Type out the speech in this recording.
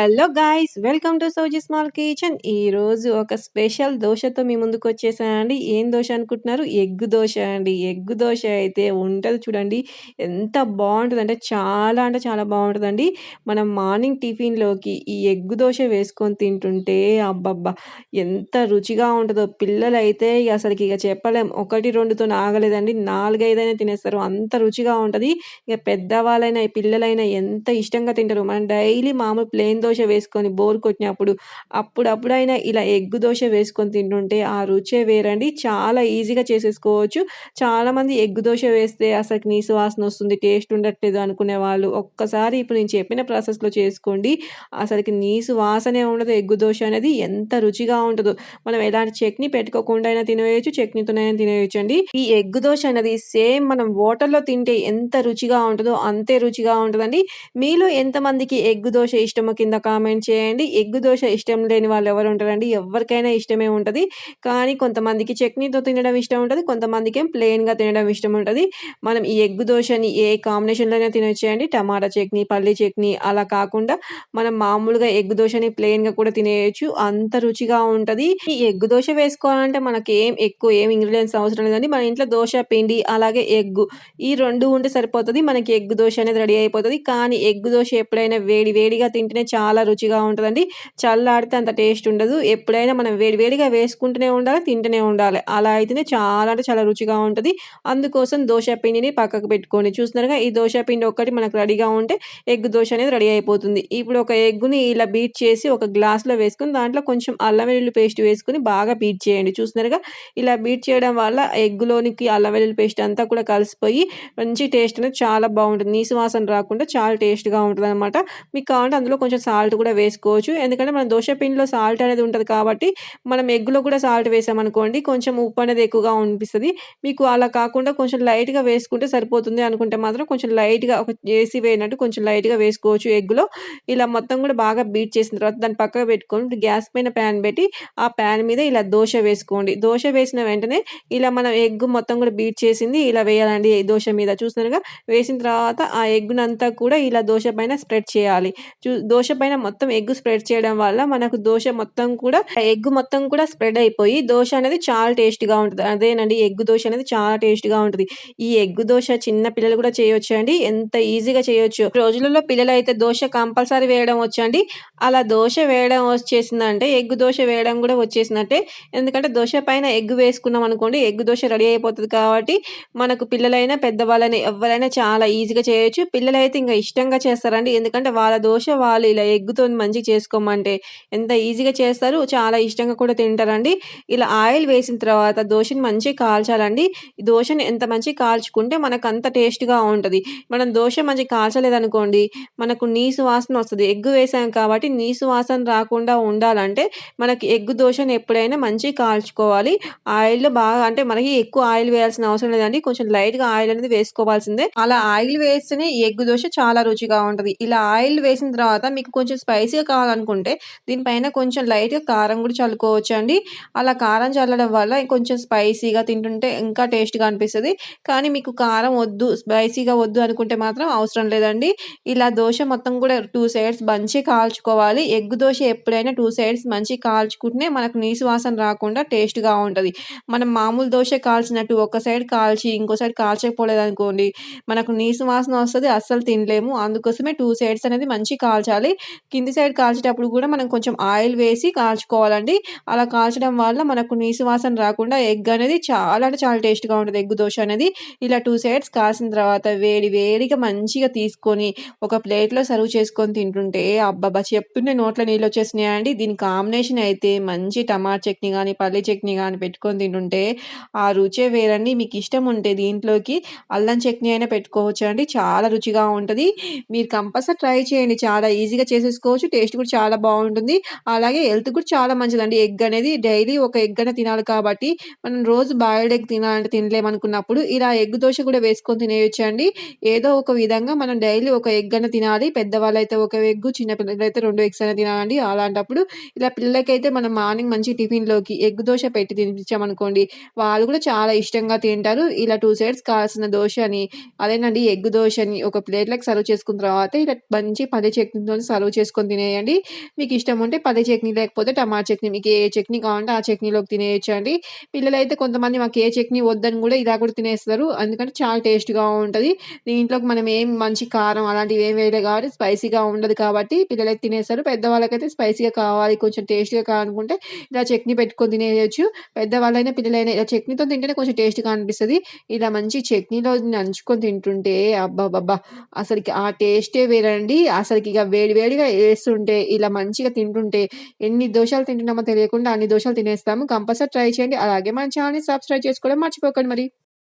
Hello guys welcome to Sowji small kitchen. ఈరోజు ఒక special దోశతో మీ ముందుకు వచ్చేసానండి. ఏం దోశ అనుకుంటున్నారు? ఎగ్ దోశ అండి. ఎగ్ దోశ అయితే ఉంటుంది చూడండి. ఎంత బాగుంటుంది అంటే చాలా అంటే చాలా బాగుంటుందండి. మనం మార్నింగ్ టిఫిన్లోకి ఈ ఎగ్ దోశ వేసుకొని తింటుంటే అబ్బబ్బా ఎంత రుచిగా ఉంటుందో. పిల్లలైతే అసలుకి ఇక చెప్పలేం. ఒకటి రెండుతో ఆగలేదండి నాలుగైదైనా తినేస్తారు. అంత రుచిగా ఉంటుంది. ఇక పెద్దవాళ్ళైనా పిల్లలైనా ఎంత ఇష్టంగా తింటారు. మనం డైలీ మామూలు ప్లేన్ దోశ దోశ వేసుకొని బోర్ కొట్టినప్పుడు అప్పుడప్పుడైనా ఇలా ఎగ్గు దోశ వేసుకొని తింటుంటే ఆ రుచే వేరండి. చాలా ఈజీగా చేసేసుకోవచ్చు. చాలామంది ఎగ్ దోశ వేస్తే అసలు నీసు వాసన వస్తుంది టేస్ట్ ఉండట్లేదు అనుకునే వాళ్ళు ఒక్కసారి ఇప్పుడు నేను చెప్పిన ప్రాసెస్లో చేసుకోండి. అసలుకి నీసు వాసనే ఉండదు ఎగ్గు దోశ అనేది. ఎంత రుచిగా ఉంటుందో. మనం ఎలాంటి చట్నీ పెట్టుకోకుండా అయినా తినేయచ్చు చట్నీతోనైనా తినేయచ్చు అండి ఈ ఎగ్గు దోశ అనేది సేమ్ మనం వాటర్లో తింటే ఎంత రుచిగా ఉంటుందో అంతే రుచిగా ఉంటుందండి. మీలో ఎంతమందికి ఎగ్గు దోశ ఇష్టమో కింద కామెంట్ చేయండి. ఎగ్ దోశ ఇష్టం లేని వాళ్ళు ఎవరు ఉంటారండి? ఎవరికైనా ఇష్టమే ఉంటుంది. కానీ కొంతమందికి చట్నీతో తినడం ఇష్టం ఉంటుంది. కొంతమందికి ఏం ప్లెయిన్గా తినడం ఇష్టం ఉంటుంది. మనం ఈ ఎగ్ దోశని ఏ కాంబినేషన్లోనే తినొచ్చేయండి. టమాటా చట్నీ పల్లి చట్నీ అలా కాకుండా మనం మామూలుగా ఎగ్ దోశని ప్లెయిన్గా కూడా తినేయచ్చు. అంత రుచిగా ఉంటుంది. ఈ ఎగ్ దోశ వేసుకోవాలంటే మనకి ఏం ఎక్కువ ఏం ఇంగ్రీడియంట్స్ అవసరం లేదండి. మన ఇంట్లో దోశ పిండి అలాగే ఎగ్ ఈ రెండు ఉంటే సరిపోతుంది. మనకి ఎగ్ దోశ అనేది రెడీ అయిపోతుంది. కానీ ఎగ్ దోశ ఎప్పుడైనా వేడి వేడిగా తింటేనే చాలా చాలా రుచిగా ఉంటుందండి. చల్లాడితే అంత టేస్ట్ ఉండదు. ఎప్పుడైనా మనం వేడి వేడిగా వేసుకుంటూనే ఉండాలి తింటూనే ఉండాలి. అలా అయితేనే చాలా అంటే చాలా రుచిగా ఉంటుంది. అందుకోసం దోశ పిండిని పక్కకు పెట్టుకోండి. చూస్తున్నారుగా ఈ దోశ పిండి ఒక్కటి మనకు రెడీగా ఉంటే ఎగ్ దోశ అనేది రెడీ అయిపోతుంది. ఇప్పుడు ఒక ఎగ్గుని ఇలా బీట్ చేసి ఒక గ్లాస్లో వేసుకుని దాంట్లో కొంచెం అల్లం వెల్లుల్లి పేస్ట్ వేసుకుని బాగా బీట్ చేయండి. చూస్తున్నారుగా ఇలా బీట్ చేయడం వల్ల ఎగ్గులోనికి అల్లం వెల్లుల్లి పేస్ట్ అంతా కూడా కలిసిపోయి మంచి టేస్ట్ అనేది చాలా బాగుంటుంది. నీసు వాసన రాకుండా చాలా టేస్ట్గా ఉంటుంది అనమాట మీకు కావాలంటే అందులో కొంచెం సాల్ట్ కూడా వేసుకోవచ్చు. ఎందుకంటే మన దోశ పిండిలో సాల్ట్ అనేది ఉంటుంది కాబట్టి మనం ఎగ్గులో కూడా సాల్ట్ వేసామనుకోండి కొంచెం ఉప్పు అనేది ఎక్కువగా అనిపిస్తుంది. మీకు అలా కాకుండా కొంచెం లైట్గా వేసుకుంటే సరిపోతుంది అనుకుంటే మాత్రం కొంచెం లైట్గా ఒక చేసి వేయనట్టు కొంచెం లైట్గా వేసుకోవచ్చు ఎగ్గులో. ఇలా మొత్తం కూడా బాగా బీట్ చేసిన తర్వాత దాన్ని పక్కకు పెట్టుకొని గ్యాస్ పైన ప్యాన్ పెట్టి ఆ ప్యాన్ మీద ఇలా దోశ వేసుకోండి. దోశ వేసిన వెంటనే ఇలా మనం ఎగ్ మొత్తం కూడా బీట్ చేసింది ఇలా వేయాలండి దోశ మీద. చూస్తున్నారుగా వేసిన తర్వాత ఆ ఎగ్గునంతా కూడా ఇలా దోశ పైన స్ప్రెడ్ చేయాలి. చూ దోశ పైన మొత్తం ఎగ్ స్ప్రెడ్ చేయడం వల్ల మనకు దోశ మొత్తం కూడా ఎగ్ మొత్తం కూడా స్ప్రెడ్ అయిపోయి దోశ అనేది చాలా టేస్ట్గా ఉంటుంది. అదేనండి ఎగ్ దోశ అనేది చాలా టేస్ట్గా ఉంటుంది. ఈ ఎగ్ దోశ చిన్న పిల్లలు కూడా చేయొచ్చు అండి ఎంత ఈజీగా చేయొచ్చు. రోజులలో పిల్లలు అయితే దోశ కంపల్సరీ వేయడం వచ్చండి. అలా దోశ వేయడం వచ్చేసిందంటే ఎగ్ దోశ వేయడం కూడా వచ్చేసినట్టే ఎందుకంటే దోశ పైన ఎగ్ వేసుకున్నాం అనుకోండి ఎగ్ దోశ రెడీ అయిపోతుంది కాబట్టి మనకు పిల్లలైనా పెద్దవాళ్ళని ఎవరైనా చాలా ఈజీగా చేయొచ్చు. పిల్లలైతే ఇంకా ఇష్టంగా చేస్తారండి. ఎందుకంటే వాళ్ళ దోశ వాళ్ళు ఇలా ఎగ్తో మంచిగా చేసుకోమంటే ఎంత ఈజీగా చేస్తారు. చాలా ఇష్టంగా కూడా తింటారండి. ఇలా ఆయిల్ వేసిన తర్వాత దోశని మంచిగా కాల్చాలండి. దోశని ఎంత మంచిగా కాల్చుకుంటే మనకు అంత టేస్ట్గా ఉంటుంది. మనం దోశ మంచిగా కాల్చలేదనుకోండి మనకు నీసు వాసన వస్తుంది. ఎగ్ వేసాం కాబట్టి నీసు వాసన రాకుండా ఉండాలంటే మనకి ఎగ్ దోశని ఎప్పుడైనా మంచిగా కాల్చుకోవాలి. ఆయిల్లో బాగా అంటే మనకి ఎక్కువ ఆయిల్ వేయాల్సిన అవసరం లేదండి. కొంచెం లైట్గా ఆయిల్ అనేది వేసుకోవాల్సిందే. అలా ఆయిల్ వేస్తేనే ఎగ్ దోశ చాలా రుచిగా ఉంటుంది. ఇలా ఆయిల్ వేసిన తర్వాత మీకు కొంచెం కొంచెం స్పైసీగా కావాలనుకుంటే దీనిపైన కొంచెం లైట్గా కారం కూడా చల్లుకోవచ్చు అండి అలా కారం చల్లడం వల్ల కొంచెం స్పైసీగా తింటుంటే ఇంకా టేస్ట్గా అనిపిస్తుంది. కానీ మీకు కారం వద్దు స్పైసీగా వద్దు అనుకుంటే మాత్రం అవసరం లేదండి. ఇలా దోశ మొత్తం కూడా టూ సైడ్స్ మంచిగా కాల్చుకోవాలి. ఎగ్ దోశ ఎప్పుడైనా టూ సైడ్స్ మంచి కాల్చుకుంటే మనకు నీసు వాసన రాకుండా టేస్ట్గా ఉంటుంది. మనం మామూలు దోశ కాల్చినట్టు ఒక సైడ్ కాల్చి ఇంకో సైడ్ కాల్చకపోలేదు అనుకోండి మనకు నీసు వాసన వస్తుంది అస్సలు తినలేము. అందుకోసమే టూ సైడ్స్ అనేది మంచి కాల్చాలి. కింది సైడ్ కాల్చేటప్పుడు కూడా మనం కొంచెం ఆయిల్ వేసి కాల్చుకోవాలండి. అలా కాల్చడం వల్ల మనకు నీసు వాసన రాకుండా ఎగ్ అనేది చాలా అంటే చాలా టేస్ట్గా ఉంటుంది. ఎగ్ దోశ అనేది ఇలా టూ సైడ్స్ కాల్చిన తర్వాత వేడి వేడిగా మంచిగా తీసుకొని ఒక ప్లేట్లో సర్వ్ చేసుకొని తింటుంటే అబ్బాబా చెప్తుంటే నోట్లో నీళ్ళు వచ్చేసినాయండి దీని కాంబినేషన్ అయితే మంచి టమాటా చట్నీ కానీ పల్లి చట్నీ కానీ పెట్టుకొని తింటుంటే ఆ రుచే వేరండి. మీకు ఇష్టం ఉంటే దీంట్లోకి అల్లం చట్నీ అయినా పెట్టుకోవచ్చు అండి చాలా రుచిగా ఉంటుంది. మీరు కంపల్సరీ ట్రై చేయండి. చాలా ఈజీగా చేసేసుకోవచ్చు టేస్ట్ కూడా చాలా బాగుంటుంది. అలాగే హెల్త్ కూడా చాలా మంచిదండి. ఎగ్ అనేది డైలీ ఒక ఎగ్ అనే తినాలి కాబట్టి మనం రోజు బాయిల్డ్ ఎగ్ తినాలంటే తినలేమనుకున్నప్పుడు ఇలా ఎగ్ దోశ కూడా వేసుకొని తినేయచ్చు అండి ఏదో ఒక విధంగా మనం డైలీ ఒక ఎగ్ అనే తినాలి. పెద్దవాళ్ళు అయితే ఒక ఎగ్ చిన్నపిల్లలు అయితే రెండు ఎగ్స్ అయినా తినాలండి. అలాంటప్పుడు ఇలా పిల్లలకైతే మనం మార్నింగ్ మంచి టిఫిన్లోకి ఎగ్ దోశ పెట్టి తినిపించామనుకోండి వాళ్ళు కూడా చాలా ఇష్టంగా తింటారు. ఇలా టూ సైడ్స్ కావాల్సిన దోశ అని అదేనండి ఎగ్ దోశ అని ఒక ప్లేట్లకు సర్వ్ చేసుకున్న తర్వాత ఇలా మంచి పల్లి చట్నీతో సర్వ్ సర్వ్ చేసుకొని తినేయండి. మీకు ఇష్టం ఉంటే పల్లి చట్నీ లేకపోతే టమాటా చట్నీ మీకు ఏ చట్నీ కావాలంటే ఆ చట్నీలోకి తినేయొచ్చండి. పిల్లలైతే కొంతమంది మాకు ఏ చట్నీ వద్దని కూడా ఇలా కూడా తినేస్తారు. ఎందుకంటే చాలా టేస్ట్‌గా ఉంటది. దీంట్లోకి మనం ఏం మంచి కారం అలాంటివి ఏం వేయలేదు కాబట్టి స్పైసీగా ఉండదు కాబట్టి పిల్లలైతే తినేస్తారు. పెద్దవాళ్ళకైతే స్పైసీగా కావాలి కొంచెం టేస్ట్‌గా కావాలనుకుంటే ఇలా చట్నీ పెట్టుకొని తినేయొచ్చు. పెద్దవాళ్ళైనా, పిల్లలైనా ఇలా చట్నీతో తింటేనే కొంచెం టేస్ట్‌గా అనిపిస్తుంది ఇలా మంచి చట్నీలో నంచుకొని తింటుంటే అబ్బబ్బబ్బా! అసలుకి ఆ టేస్టే వేరండి. ఇక వేడి వేడిగా వేస్తుంటే ఇలా మంచిగా తింటుంటే ఎన్ని దోషాలు తింటున్నామో తెలియకుండా అన్ని దోషాలు తినేస్తాము. కంపల్సరీ ట్రై చేయండి. అలాగే మన ఛానల్ని సబ్స్క్రైబ్ చేసుకోవడం మర్చిపోకండి మరి.